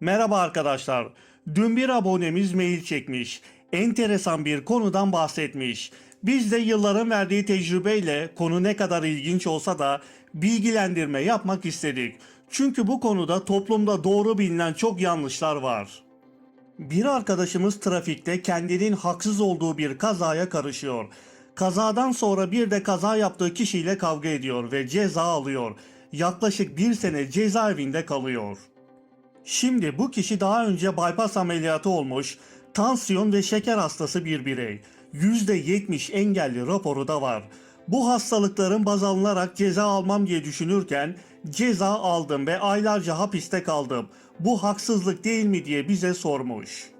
Merhaba arkadaşlar. Dün bir abonemiz mail çekmiş. Enteresan bir konudan bahsetmiş. Biz de yılların verdiği tecrübeyle konu ne kadar ilginç olsa da bilgilendirme yapmak istedik. Çünkü bu konuda toplumda doğru bilinen çok yanlışlar var. Bir arkadaşımız trafikte kendinin haksız olduğu bir kazaya karışıyor. Kazadan sonra bir de kaza yaptığı kişiyle kavga ediyor ve ceza alıyor. Yaklaşık bir sene cezaevinde kalıyor. Şimdi bu kişi daha önce bypass ameliyatı olmuş, tansiyon ve şeker hastası bir birey. %70 engelli raporu da var. Bu hastalıkların baz alınarak ceza almam diye düşünürken ceza aldım ve aylarca hapiste kaldım. Bu haksızlık değil mi diye bize sormuş.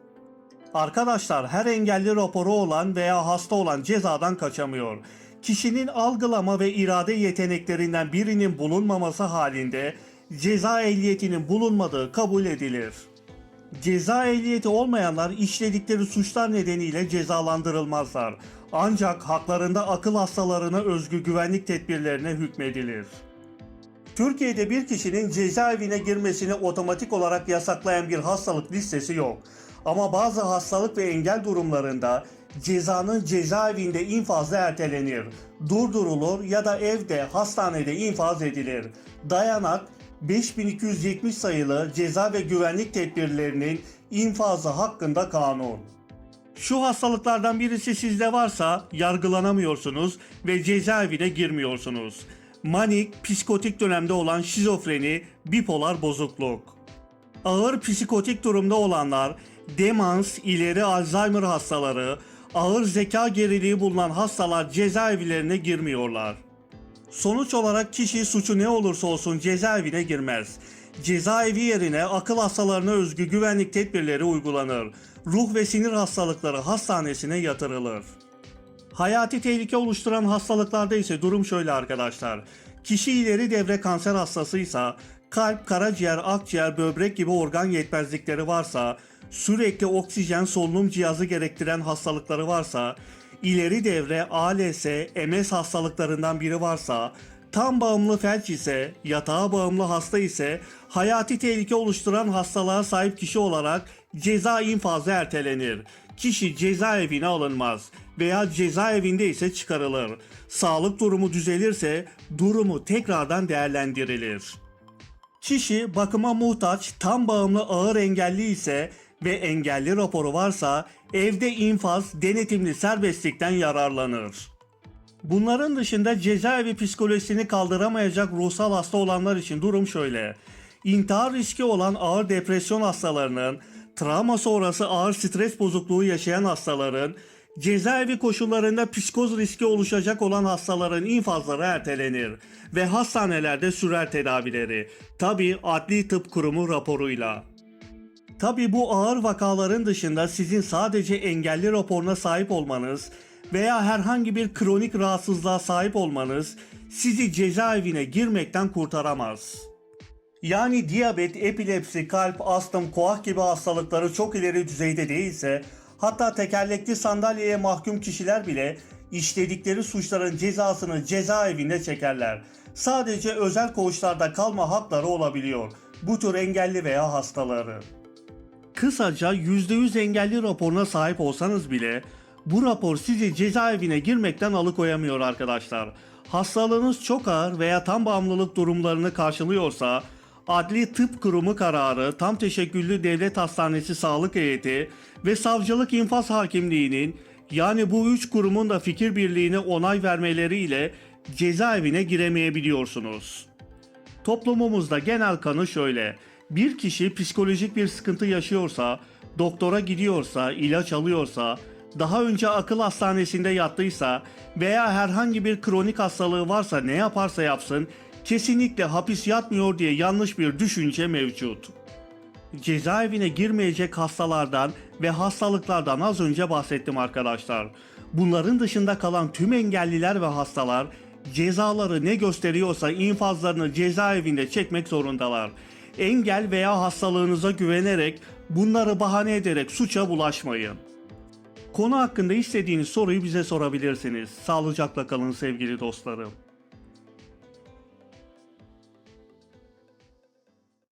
Arkadaşlar her engelli raporu olan veya hasta olan cezadan kaçamıyor. Kişinin algılama ve irade yeteneklerinden birinin bulunmaması halinde ceza ehliyetinin bulunmadığı kabul edilir. Ceza ehliyeti olmayanlar işledikleri suçlar nedeniyle cezalandırılmazlar. Ancak haklarında akıl hastalarına özgü güvenlik tedbirlerine hükmedilir. Türkiye'de bir kişinin cezaevine girmesini otomatik olarak yasaklayan bir hastalık listesi yok. Ama bazı hastalık ve engel durumlarında cezanın cezaevinde infazı ertelenir, durdurulur ya da evde, hastanede infaz edilir. Dayanak 5270 sayılı ceza ve güvenlik tedbirlerinin infazı hakkında kanun. Şu hastalıklardan birisi sizde varsa yargılanamıyorsunuz ve cezaevine girmiyorsunuz. Manik, psikotik dönemde olan şizofreni, bipolar bozukluk. Ağır psikotik durumda olanlar, demans, ileri Alzheimer hastaları, ağır zeka geriliği bulunan hastalar cezaevlerine girmiyorlar. Sonuç olarak kişi suçu ne olursa olsun cezaevine girmez. Cezaevi yerine akıl hastalarına özgü güvenlik tedbirleri uygulanır. Ruh ve sinir hastalıkları hastanesine yatırılır. Hayati tehlike oluşturan hastalıklarda ise durum şöyle arkadaşlar. Kişi ileri devre kanser hastasıysa, kalp, karaciğer, akciğer, böbrek gibi organ yetmezlikleri varsa, sürekli oksijen solunum cihazı gerektiren hastalıkları varsa, ileri devre ALS, MS hastalıklarından biri varsa, tam bağımlı felç ise, yatağa bağımlı hasta ise, hayati tehlike oluşturan hastalığa sahip kişi olarak ceza infazı ertelenir. Kişi cezaevine alınmaz veya cezaevinde ise çıkarılır. Sağlık durumu düzelirse durumu tekrardan değerlendirilir. Kişi bakıma muhtaç, tam bağımlı ağır engelli ise ve engelli raporu varsa evde infaz, denetimli serbestlikten yararlanır. Bunların dışında cezaevi psikolojisini kaldıramayacak ruhsal hasta olanlar için durum şöyle. İntihar riski olan ağır depresyon hastalarının, travma sonrası ağır stres bozukluğu yaşayan hastaların, cezaevi koşullarında psikoz riski oluşacak olan hastaların infazları ertelenir ve hastanelerde sürer tedavileri. Tabi Adli Tıp Kurumu raporuyla. Tabi bu ağır vakaların dışında sizin sadece engelli raporuna sahip olmanız veya herhangi bir kronik rahatsızlığa sahip olmanız sizi cezaevine girmekten kurtaramaz. Yani diyabet, epilepsi, kalp, astım, koah gibi hastalıkları çok ileri düzeyde değilse hatta tekerlekli sandalyeye mahkum kişiler bile işledikleri suçların cezasını cezaevinde çekerler. Sadece özel koğuşlarda kalma hakları olabiliyor bu tür engelli veya hastaları. Kısaca %100 engelli raporuna sahip olsanız bile bu rapor sizi cezaevine girmekten alıkoyamıyor arkadaşlar. Hastalığınız çok ağır veya tam bağımlılık durumlarını karşılıyorsa Adli Tıp Kurumu kararı, tam teşekküllü devlet hastanesi sağlık heyeti ve savcılık infaz hakimliğinin yani bu üç kurumun da fikir birliğine onay vermeleriyle cezaevine giremeyebiliyorsunuz. Toplumumuzda genel kanı şöyle. Bir kişi psikolojik bir sıkıntı yaşıyorsa, doktora gidiyorsa, ilaç alıyorsa, daha önce akıl hastanesinde yattıysa veya herhangi bir kronik hastalığı varsa ne yaparsa yapsın kesinlikle hapis yatmıyor diye yanlış bir düşünce mevcut. Cezaevine girmeyecek hastalardan ve hastalıklardan az önce bahsettim arkadaşlar. Bunların dışında kalan tüm engelliler ve hastalar cezaları ne gösteriyorsa infazlarını cezaevinde çekmek zorundalar. Engel veya hastalığınıza güvenerek bunları bahane ederek suça bulaşmayın. Konu hakkında istediğiniz soruyu bize sorabilirsiniz. Sağlıcakla kalın sevgili dostlarım.